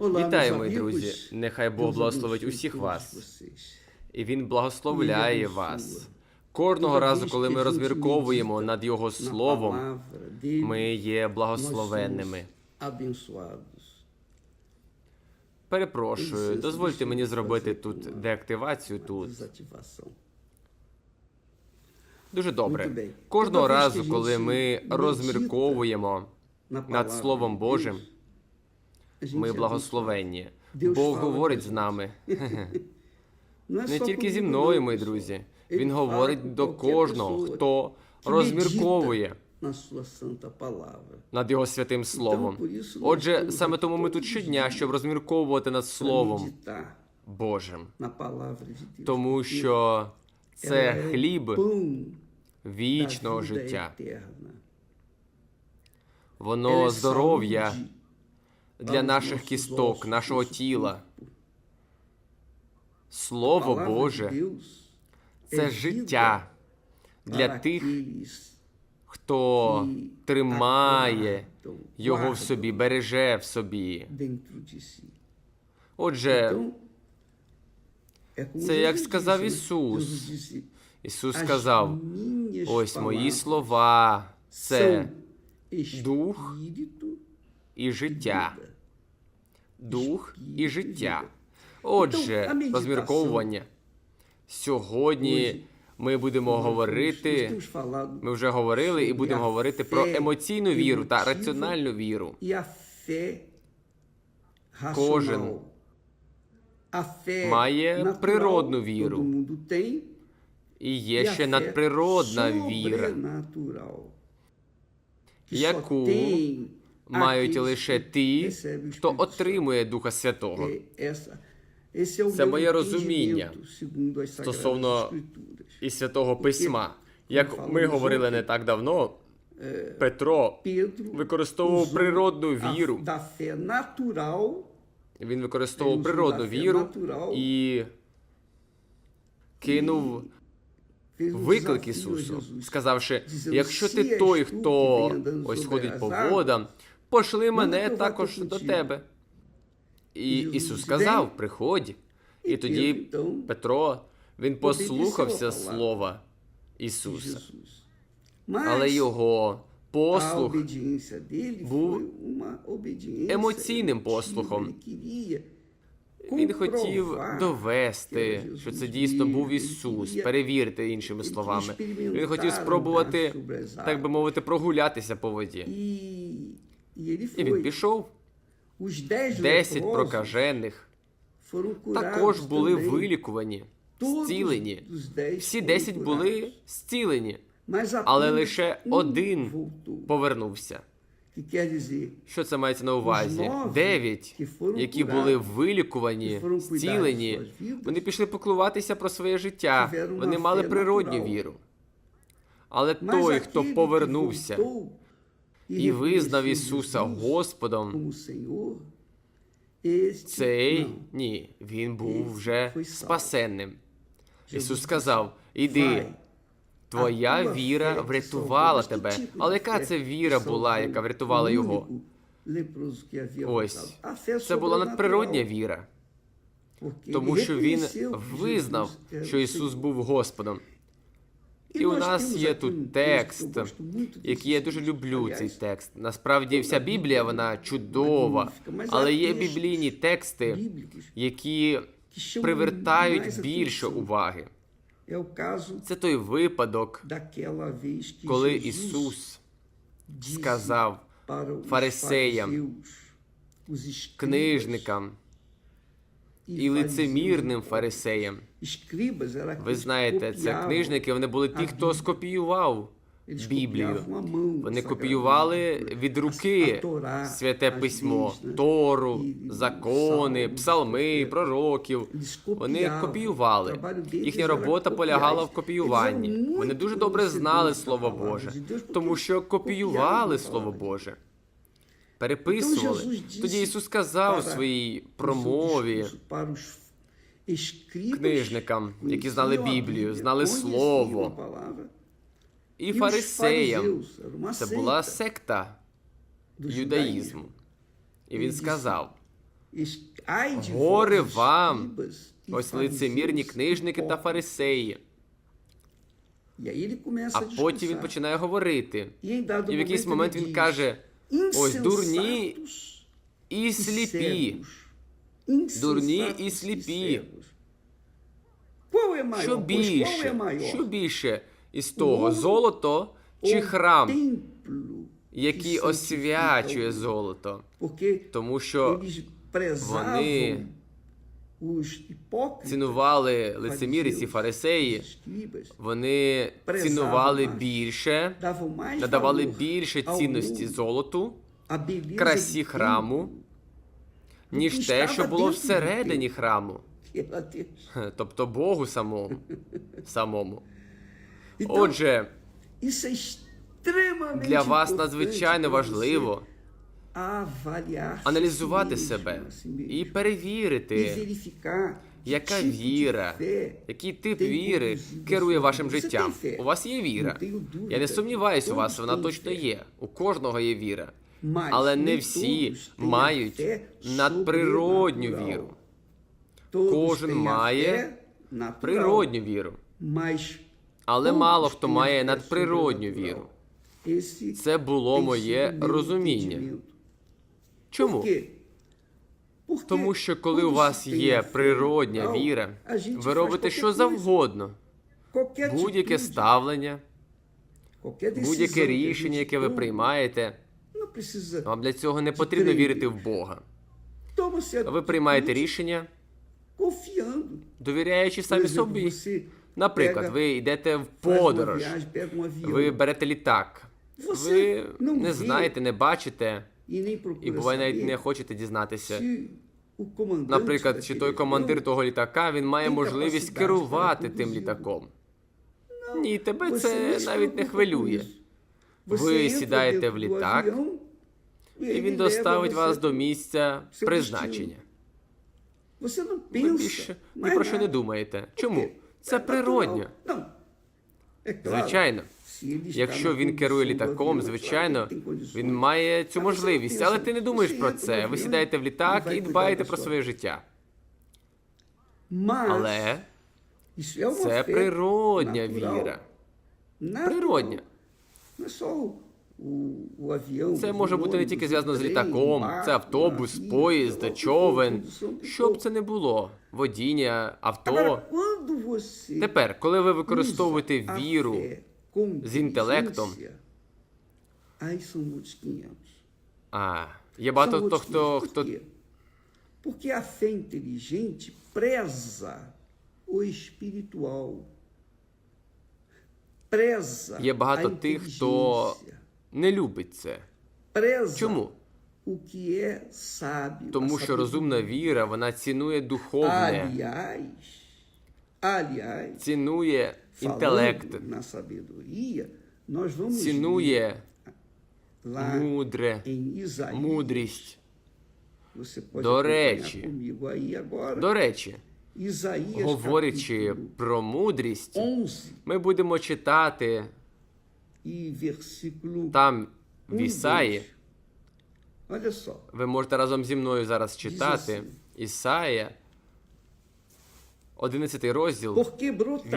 Вітаю, мої друзі! Нехай Бог благословить усіх вас, і Він благословляє вас. Кожного разу, коли ми розмірковуємо над Його словом, ми є благословенними. Перепрошую, дозвольте мені зробити тут деактивацію тут. Дуже добре. Кожного разу, коли ми розмірковуємо над Словом Божим, ми благословенні. Бог говорить з нами. Не тільки зі мною, мої друзі. Він говорить до кожного, хто розмірковує над його святим словом. Отже, саме тому ми тут щодня, щоб розмірковувати над Словом Божим, тому що це хліб вічного життя. Воно здоров'я для наших кісток, нашого тіла. Слово Боже це життя для тих, хто тримає його в собі, береже в собі. Отже, це як сказав Ісус. Ісус сказав: ось мої слова це дух і життя. Дух і життя. Отже, розмірковування. Сьогодні ми будемо говорити. Ми вже говорили і будемо говорити про емоційну віру та раціональну віру. Кожен має природну віру. І є ще надприродна віра, яку мають лише ті, хто отримує Духа Святого. Це моє розуміння стосовно І Святого Письма. Як ми говорили не так давно, Петро використовував природну віру. Він використовував природну віру і кинув виклик Ісусу, сказавши: якщо ти той, хто ось ходить по водам, пошли мене також до тебе. І Ісус сказав: приходь. І тоді Петро він послухався слова Ісуса, але його послух був емоційним послухом. Він хотів довести, що це дійсно був Ісус, перевірити іншими словами. Він хотів спробувати, так би мовити, прогулятися по воді. І він пішов. Десять прокажених також були вилікувані, зцілені. Всі десять були зцілені, але лише один повернувся. Що це мається на увазі? Дев'ять, які були вилікувані, зцілені, вони пішли поклуватися про своє життя. Вони мали природню віру. Але той, хто повернувся і визнав Ісуса Господом, цей ні, він був вже спасенним. Ісус сказав: Іди, твоя віра врятувала тебе. Але яка це віра була, яка врятувала його? Ось. Це була надприродня віра, тому що він визнав, що Ісус був Господом. І у нас є тут текст, який я дуже люблю цей текст. Насправді, вся Біблія вона чудова, але є біблійні тексти, які привертають більше уваги. Це той випадок, коли Ісус сказав фарисеям, книжникам і лицемірним фарисеям. Ви знаєте, це книжники, вони були ті, хто скопіював Біблію. Вони копіювали від руки святе письмо, Тору, закони, псалми, пророків. Вони копіювали. Їхня робота полягала в копіюванні. Вони дуже добре знали Слово Боже, тому що копіювали Слово Боже. Переписували. Тоді Ісус сказав у своїй промові книжникам, які знали Біблію, знали Слово, і фарисеям. Це була секта юдаїзму. І він сказав: Горе вам, ось лицемірні книжники та фарисеї. А потім він починає говорити. І в якийсь момент він каже: ось дурні "Insensatos і e сліпі. Дурні і e сліпі. cegos." Qual é maior? Що більше? Що більше із того, золото чи храм, який освячує золото? Тому що вони цінували лицеміриці, фарисеї, вони цінували більше, надавали більше цінності золоту, красі храму, ніж те, що було всередині храму. Хе, тобто Богу самому. самому. Отже, для вас надзвичайно важливо аналізувати себе і перевірити, яка віра, який тип віри керує вашим життям. У вас є віра. Я не сумніваюся у вас, вона точно є. У кожного є віра. Але не всі мають надприродню віру. Кожен має Природню віру. Але мало хто має надприродню віру. Це було моє розуміння. Чому? Тому що коли у вас є природня віра, ви робите що завгодно, будь-яке ставлення, будь-яке рішення, яке ви приймаєте, вам для цього не потрібно вірити в Бога. Ви приймаєте рішення, довіряючи самі собі. Наприклад, ви йдете в подорож, ви берете літак, ви не знаєте, не бачите, і буває навіть не хочете дізнатися. Наприклад, чи той командир того літака він має можливість керувати тим літаком. Ні, тебе це навіть не хвилює. Ви сідаєте в літак, І він доставить вас до місця призначення. Ви більше ні про що не думаєте. Чому? Це природньо. Claro, Звичайно. Якщо він керує літаком, звичайно, він має цю можливість, але ти не думаєш про це. Ви сідаєте в літак і дбаєте про своє життя. Але це природня віра. Природня. Це може бути не тільки зв'язано з літаком, це автобус, поїзд, човен. Що б це не було? Водіння, авто. Тепер, коли ви використовуєте віру з інтелектом, inteligência, aí são muitos 500. а є багато хто, хто, хто Porque a fé inteligente preza o espiritual. Preza Є багато тих, хто не любить це. Preza Чому? o que é sábio. Тому що розумна віра, вона цінує духовне, Aliás, aliás, цінує falando na sabedoria, nós vamos цінує lá мудре, em Isaías. мудрість. Você pode До речі. comigo aí agora. До речі, Isaías говорячи про мудрість, 11 ми будемо читати там в Ісаї. 2. Olha só. Ви можете разом зі мною зараз читати Дізесі. Ісая, 11 розділ,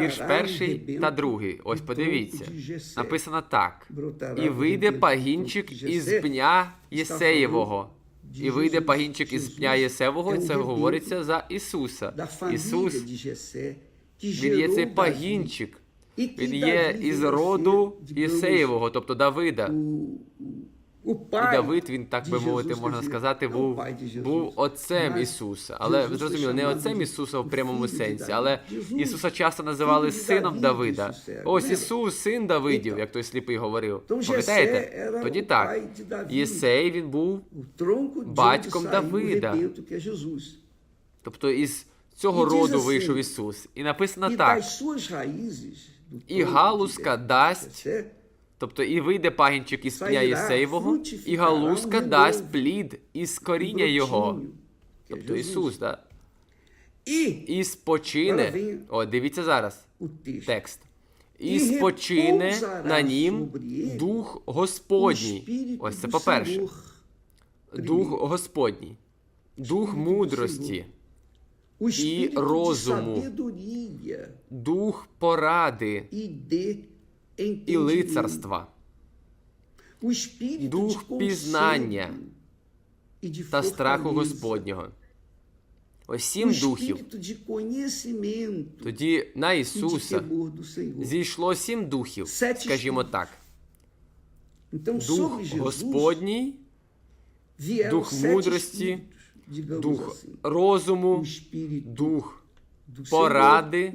вірш перший та другий. Ось подивіться. Написано так. І вийде пагінчик із пня Єсеєвого. І вийде пагінчик із пня Єсевого, це говориться за Ісуса. Ісус, він є цей пагінчик. Він є із роду Єсеєвого, тобто Давида. І Давид, він, так би мовити, можна сказати, був, de Jesus, був отцем Ісуса. Але зрозуміли, не отцем Ісуса в прямому сенсі, але Ісуса часто називали сином Давида. Ось Ісус, син Давидів, як той сліпий говорив. Пам'ятаєте? Тоді так. Єсей він був, Батьком Давида. тобто із цього роду вийшов Ісус. І написано так. do І галузка дасть Тобто і вийде пагінчик із пня Єсеєвого, і галузка дасть плід із коріння його. Тобто. Ісус? E і спочине. О, дивіться зараз. Текст. І І спочине на нім дух Господній. Ось це по-перше. Дух Господній. дух мудрості, de розуму. дух поради і лицарства, дух пізнання та страху. Господнього. Ось сім духів. Тоді на Ісуса зійшло сім духів, скажімо так. Дух Господній, дух мудрості, дух розуму, дух поради,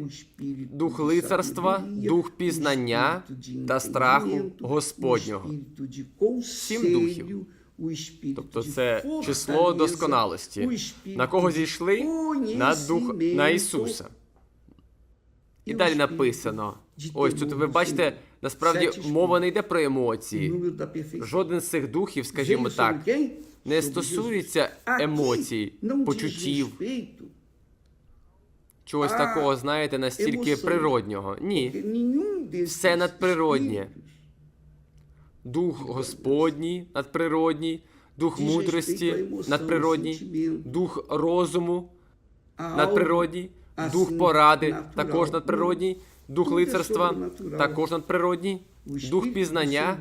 дух лицарства, дух пізнання та страху Господнього. de духів. Тобто це число досконалості. На кого зійшли? На дух на Ісуса. І далі написано. Ось тут ви бачите, насправді мова не йде про емоції. perfeição. Жоден з цих духів, скажімо так, не стосується емоцій, почуттів, чогось такого, знаєте, настільки природнього. Ні. desses Все надприроднє. Дух Господній надприродній, дух мудрості emoção, надприродній, дух розуму надприродній, дух поради також надприродній, дух лицарства також надприродній, дух пізнання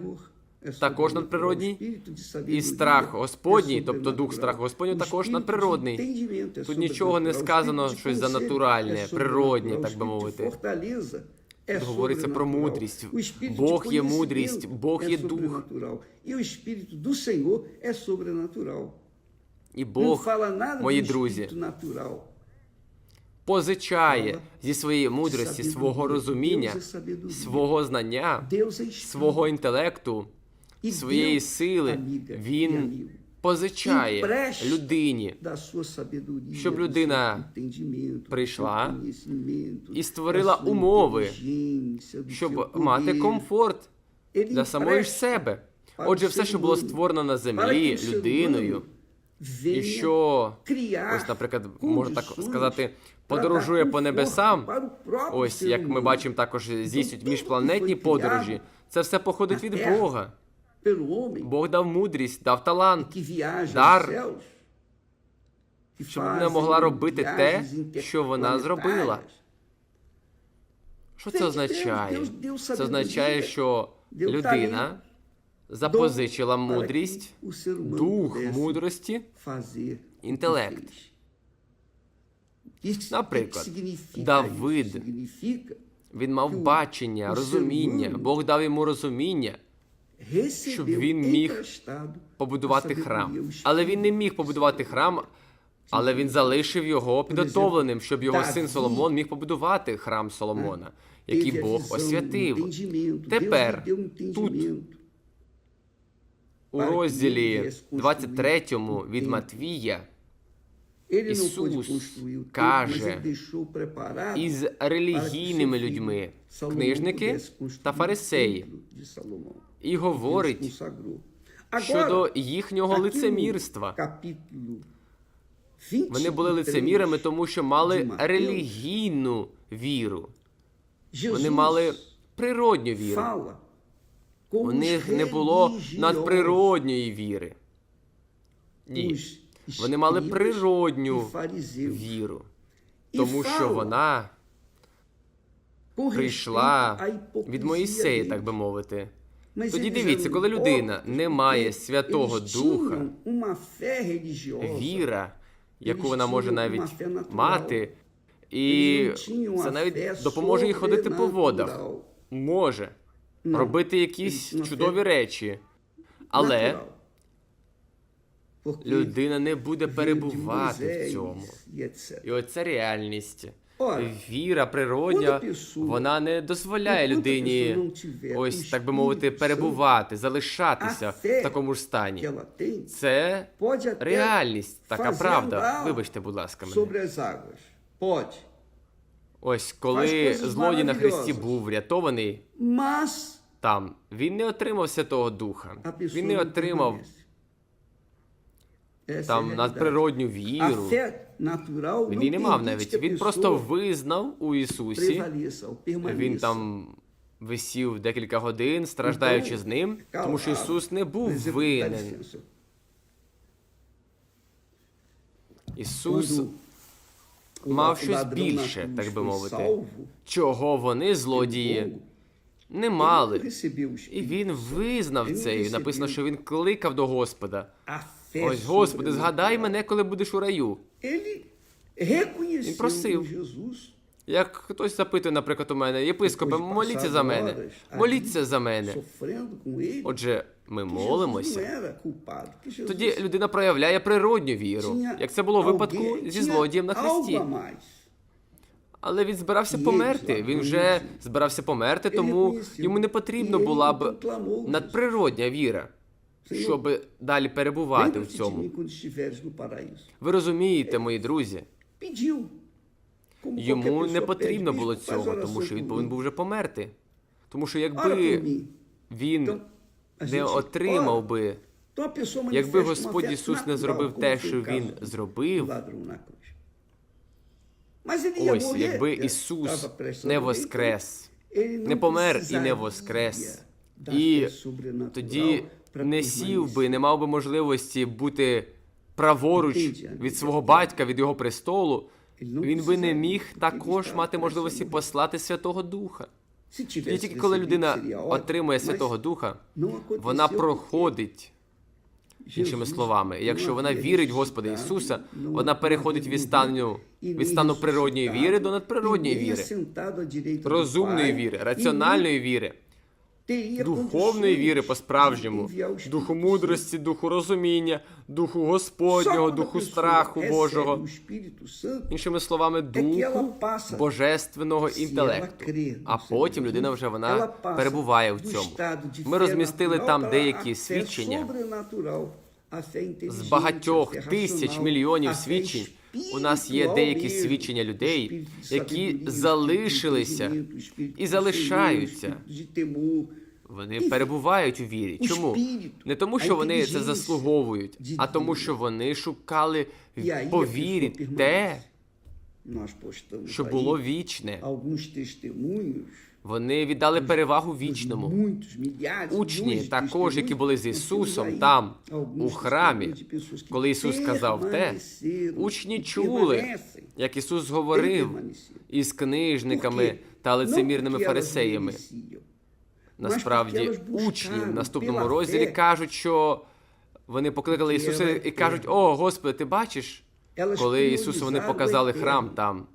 також надприродній, і страх Господній, тобто дух страху Господнього також надприродний. Тут нічого не сказано щось conselho занатуральне, природнє, так би мовити. Тут говориться про мудрість. Бог є мудрість, Бог є дух. І Бог, мої друзі, позичає зі своєї мудрості, свого розуміння, свого знання, свого інтелекту, Своєї сили він позичає людині Щоб людина прийшла і створила умови, щоб мати комфорт для самої ж себе. Отже, все, що було створено на землі людиною, і що ось, наприклад, можна так сказати, подорожує по небесам. Ось як ми бачимо, також здійснюють міжпланетні подорожі. Це все походить від Бога. Pelo homem Бог дав мудрість, дав талант, que щоб fazem могла робити те, що вона зробила. Що це означає? Це означає, що людина запозичила мудрість, дух мудрості, інтелект. Наприклад, Давид. Він мав бачення, розуміння. Бог дав йому розуміння щоб він міг побудувати храм. Але він не міг побудувати храм, але він залишив його підготовленим, щоб його син Соломон міг побудувати храм Соломона, який Бог освятив. Тепер, тут. У розділі 23 від Матвія Ісус каже із релігійними людьми, книжники та фарисеї. І говорить щодо їхнього лицемірства. Вони були лицемірами, тому що мали релігійну віру. Вони мали природню віру. У них не було надприродньої віри. Ні. Вони мали природню віру. Тому що вона прийшла від Моїсея, так би мовити. Тоді дивіться, коли людина не має Святого Духа, віра, яку вона може навіть мати, і це навіть допоможе їй ходити по водах. Може робити якісь чудові речі, але людина не буде перебувати в цьому. e. І оце реальність. Віра природня, вона не дозволяє людині pessoa não tiver ось так би мовити, перебувати, залишатися в такому ж стані. Це реальність, така правда. Вибачте, будь ласка, мене. Ось коли злодій на хресті був врятований там, він не отримав Святого Духа. Він не отримав там надприродню віру. Він não не мав навіть. Він просто визнав у Ісусі. Він там висів декілька годин, страждаючи з ним, тому що Ісус не був винен. Ісус мав щось більше, так би мовити, чого вони, злодії, не мали. І він визнав це, і написано, що він кликав до Господа. Ось, Господи, згадай мене, коли будеш у раю. Ele reconheceu Він просив. Jesus Як хтось запитує, наприклад, у мене, єпископе, моліться за мене. Моліться за мене. sofrendo com ele. Отже, ми que Jesus não молимося. era culpado. que Jesus Тоді людина проявляє природню віру, tinha як це було в випадку alguém- зі tinha злодієм на algo Христі. a mais. Але він збирався Є померти. Він вже збирався померти, тому йому не потрібна була б надприродня віра, щоб далі перебувати в цьому. Ви розумієте, мої друзі, йому не потрібно було "Bispo, faz цього, тому що він повинен mim." був вже померти. Тому що якби він не отримав би, якби Господь Ісус не зробив те, що Він зробив, ось якби Ісус не воскрес, не помер і не воскрес, і тоді не сів би, не мав би можливості бути праворуч від свого батька, від його престолу, він би не міг також мати можливості послати Святого Духа. І тільки коли людина отримує Святого Духа, вона проходить. Іншими словами, якщо вона вірить в Господа Ісуса, вона переходить від стану, від стану природньої віри до надприродньої віри, розумної віри, раціональної віри, духовної віри по-справжньому, духу мудрості, духу розуміння, духу Господнього, духу страху Божого, іншими словами, духу божественного інтелекту. А потім людина вже вона перебуває в цьому. Ми розмістили там деякі свідчення з багатьох тисяч мільйонів свідчень. У нас є деякі свідчення людей, які залишилися і залишаються. Вони перебувають у вірі. Чому? Не тому, що вони це заслуговують, а тому, що вони шукали по вірі те, що було вічне. Вони віддали перевагу вічному. Учні також, які були з Ісусом там, у храмі, que коли Ісус сказав те, учні чули, як Ісус говорив із книжниками та лицемірними elas фарисеями. Насправді, учні в наступному розділі кажуть, що вони покликали Ісуса і кажуть: О, Господи, ти бачиш, коли Ісусу вони показали храм там.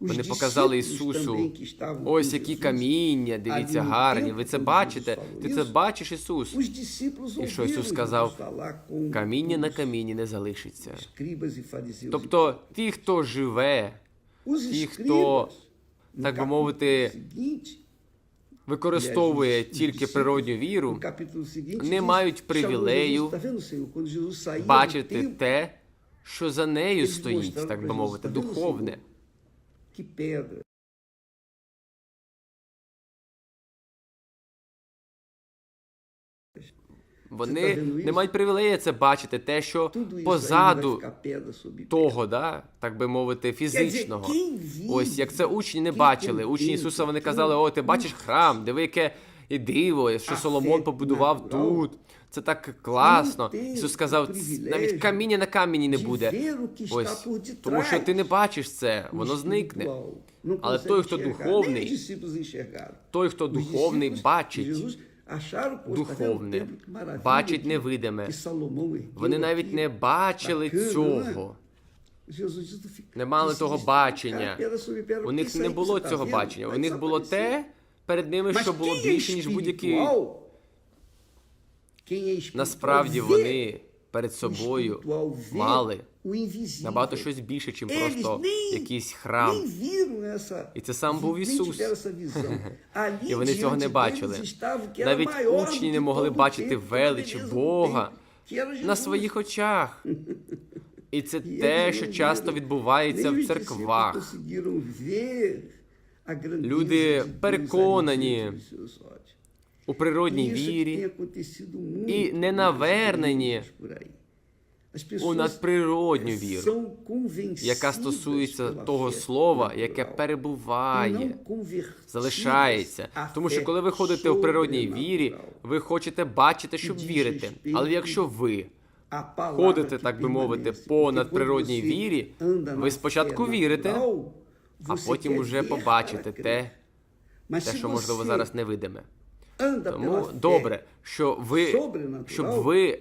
Вони показали Ісусу. Ось які каміння, дивіться, гарні. Ви це бачите? Ти це бачиш, Ісус? І що Ісус сказав? Каміння на камінні не залишиться. Тобто ті, хто живе, ті, хто, так би мовити, використовує тільки природню віру, не мають привілею бачити те, що за нею стоїть, так би мовити, «Та ви духовне. Вони не мають привілею це бачити, те, що позаду того, да, так би мовити, фізичного. Ось як це учні не бачили. Учні Ісуса вони казали: О, ти бачиш храм, диви, яке і диво, що Соломон побудував тут. Це так класно. Ну, Ісус сказав, навіть каміння на камені не буде. Ось тому, що ти не бачиш це, воно зникне. espiritual Але той, хто духовний. Той, хто духовний, бачить духовне, бачить невидиме. Вони навіть не бачили цього. Jesus disse, "Fica- Не мали того бачення. У них не було цього бачення. У них було те перед ними, що було більше, ніж будь-які. Насправді вони перед собою мали. Набагато щось більше, ніж просто якийсь храм. І це сам був Ісус. І вони цього не бачили. Навіть учні не могли бачити templo, велич toda a beleza do Бога на своїх очах. І це E те, що часто відбувається в церквах. Люди переконані у природній E вірі і не навернені igrejas por aí. As у надприродню віру, яка стосується того слова, яке E перебуває, залишається. Тому що коли ви ходите у природній вірі, ви хочете бачити, щоб вірити. Але якщо ви ходите, так би мовити, по надприродній вірі, ви спочатку вірите, а потім уже побачите те, те, що можливо зараз невидиме. Тому добре, що ви щоб ви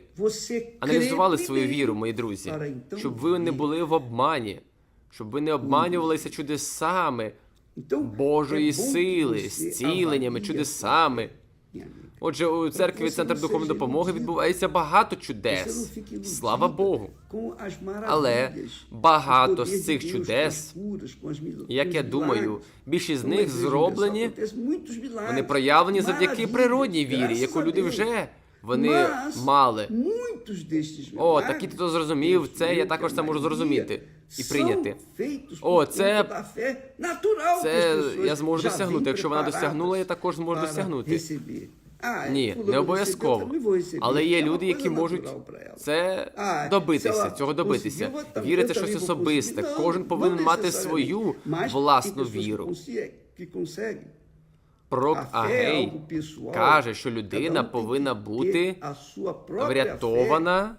аналізували свою віру, мої друзі, щоб ви не були в обмані, щоб ви не обманювалися чудесами Божої сили, зціленнями, чудесами. Отже, у церкві Центр духовної допомоги відбувається багато чудес. Слава Богу. Але багато з цих чудес, як я думаю, більшість з них зроблені, вони проявлені завдяки природній вірі, яку люди вже вони мали. О, milagres, так і ти то зрозумів, це я також це можу зрозуміти і прийняти. О, це- це я зможу досягнути. Якщо вона досягнула, я також зможу досягнути. Ні, не обов'язково. Але є люди, які можуть це добитися, цього добитися. Вірити в щось особисте. Кожен повинен мати свою власну віру. Пророк Агей каже, що людина повинна бути врятована.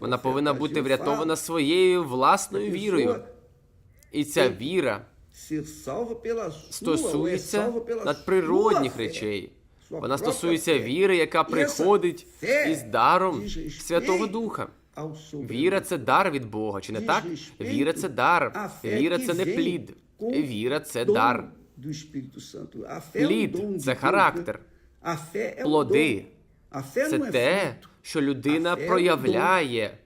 Вона повинна бути врятована своєю власною вірою. І ця віра стосується надприродних речей. Вона стосується віри, яка приходить із даром Святого Духа. Віра це дар від Бога, чи не так? Віра це дар. Віра це не плід. Віра це дар. Плід це характер. Плоди це те, що людина проявляє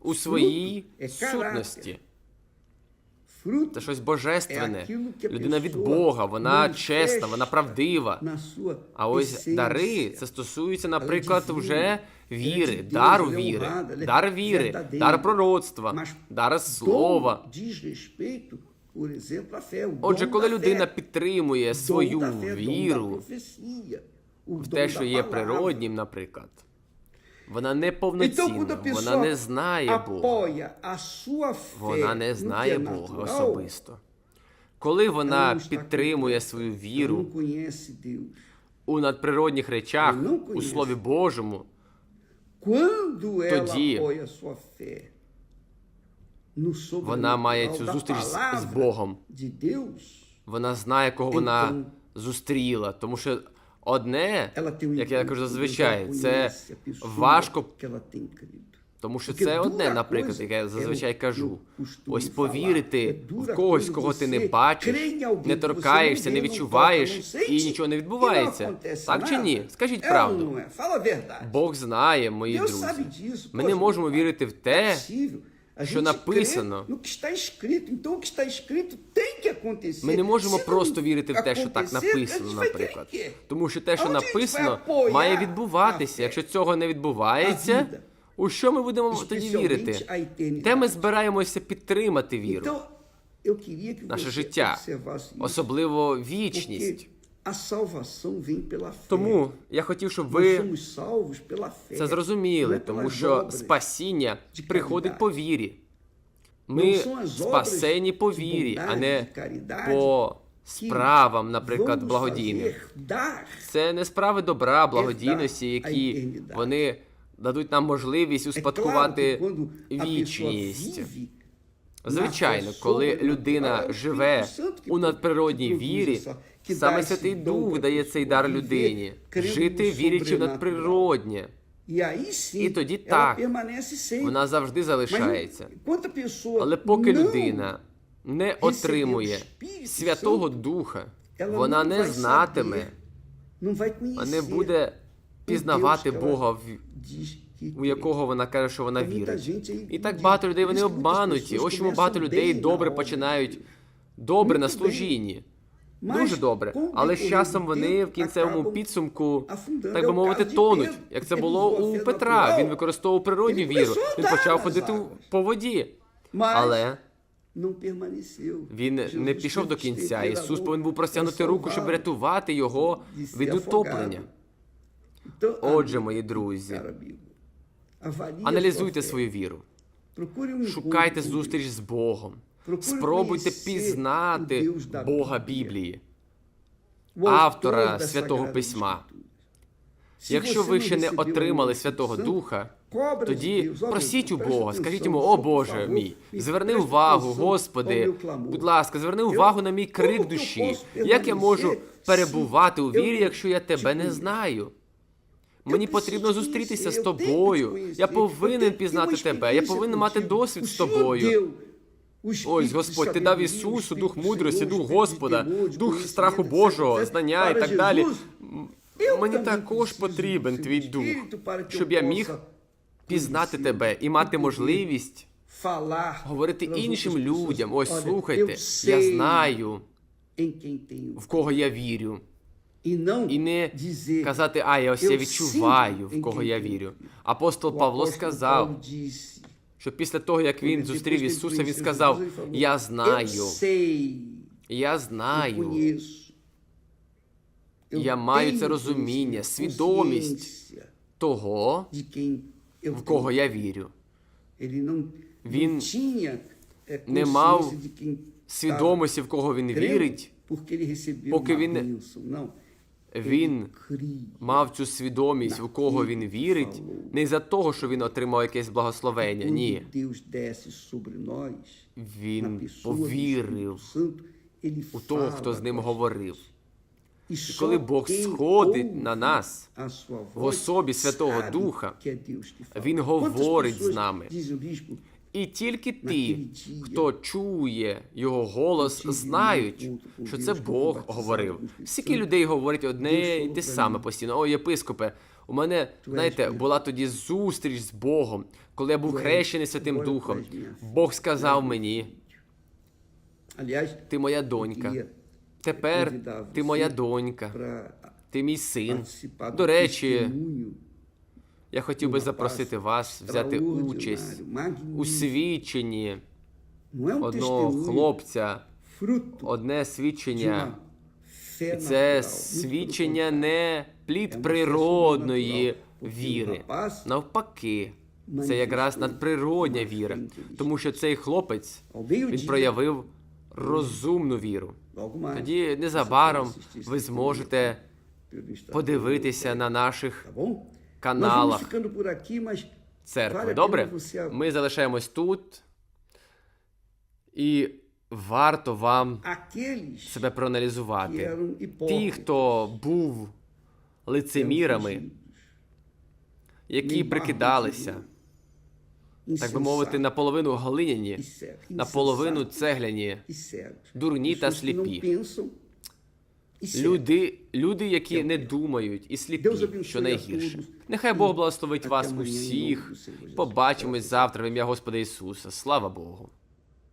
у своїй сутності. Це щось божественне. Людина від Бога, вона чесна, вона правдива. А ось дари це стосується, наприклад, вже віри, дару віри, дар віри, дар пророцтва, дар слова. Отже, коли людина підтримує свою віру в те, що є природнім, наприклад, вона не повноцінна, вона не знає Бога. Вона не знає Бога особисто. Коли вона підтримує свою віру у надприродних речах, у Слові Божому, тоді вона має цю зустріч з, з Богом. Вона знає, кого вона зустріла. Тому що одне, як я кажу зазвичай, це важко, тому що це одне, наприклад, яке я зазвичай кажу. Ось повірити в когось, кого ти не бачиш, не торкаєшся, не відчуваєш і нічого не відбувається. Так чи ні? Скажіть правду. Бог знає, мої друзі. Ми не можемо вірити в те, що написано. Ми не можемо просто вірити в те, що так написано, наприклад. Тому що те, що написано, має відбуватися. Якщо цього не відбувається, у що ми будемо тоді вірити? Де ми збираємося підтримати віру, наше життя, особливо вічність. Тому я хотів, щоб ви це зрозуміли, тому що спасіння приходить по вірі. Ми спасені по вірі, а не по справам, наприклад, благодійних. Це не справи добра, благодійності, які вони дадуть нам можливість успадкувати вічність. Звичайно, коли людина живе у надприродній вірі, саме Святий Дух дає цей дар людині жити вірячи в надприроднє. І тоді так, вона завжди залишається. Але поки людина не отримує Святого Духа, вона не знатиме, не буде пізнавати Бога, у якого вона каже, що вона вірить. І так багато людей вони обмануті. Ось чому багато людей добре починають добре на служінні. Дуже добре, але з часом вони в кінцевому підсумку, так би мовити, тонуть. Як це було у Петра. Він використовував природню віру. Він почав ходити по воді. Але він не пішов до кінця. Ісус повинен був простягнути руку, щоб рятувати його від утоплення. Отже, мої друзі, аналізуйте свою віру. Шукайте зустріч з Богом. Спробуйте пізнати Бога Біблії, автора святого письма. Якщо ви ще не отримали Святого Духа, тоді просіть у Бога, скажіть йому, о Боже мій, зверни увагу, Господи, будь ласка, зверни увагу на мій крик душі. Як я можу перебувати у вірі, якщо я тебе не знаю? Мені потрібно зустрітися з тобою. Я повинен пізнати тебе. Я повинен мати досвід з тобою. Ось, Господь, ти дав Ісусу дух мудрості, дух Господа, дух страху Божого, знання і так далі. Мені також потрібен твій дух, щоб я міг пізнати тебе і e мати можливість говорити іншим людям. Ось слухайте, я знаю, в кого я вірю. І не казати, а я ось я відчуваю, в кого я вірю. Апостол Павло сказав, що після того, як він зустрів Ісуса, він сказав: Я знаю, я знаю, Я маю це розуміння, свідомість того, в кого я вірю. Він не мав Свідомості, в кого він вірить, Поки він-. Він мав цю свідомість, в кого він вірить, не із-за того, що він отримав якесь благословення. Ні. Він повірив у того, хто з ним говорив. І коли Бог сходить на нас, в особі Святого Духа. Він говорить з нами. І тільки ті, хто чує його голос, знають, що це Бог говорив. Скільки людей говорять одне і те саме постійно. О, єпископе, у мене, знаєте, була тоді зустріч з Богом, коли я був хрещений Святим Духом. Бог сказав мені: ти моя донька. Тепер ти моя донька, ти мій син. До речі, я хотів би запросити вас взяти участь у свідченні одного хлопця, одне свідчення. І це свідчення не плід природної віри. Навпаки, це якраз надприродня віра, тому що цей хлопець він проявив розумну віру. Тоді незабаром ви зможете подивитися на наших? Nós vamos каналах ficando por aqui, mas церкви. Добре? você- Ми залишаємось тут, і варто вам aqueles себе que проаналізувати. eram Ті, hipócritas, хто був лицемірами, які прикидалися, так би мовити, наполовину глиняні, наполовину цегляні, дурні та сліпі. Люди, люди, які не думають і сліпі, що найгірше. Нехай Бог благословить вас усіх. Побачимось завтра в ім'я Господа Ісуса. Слава Богу.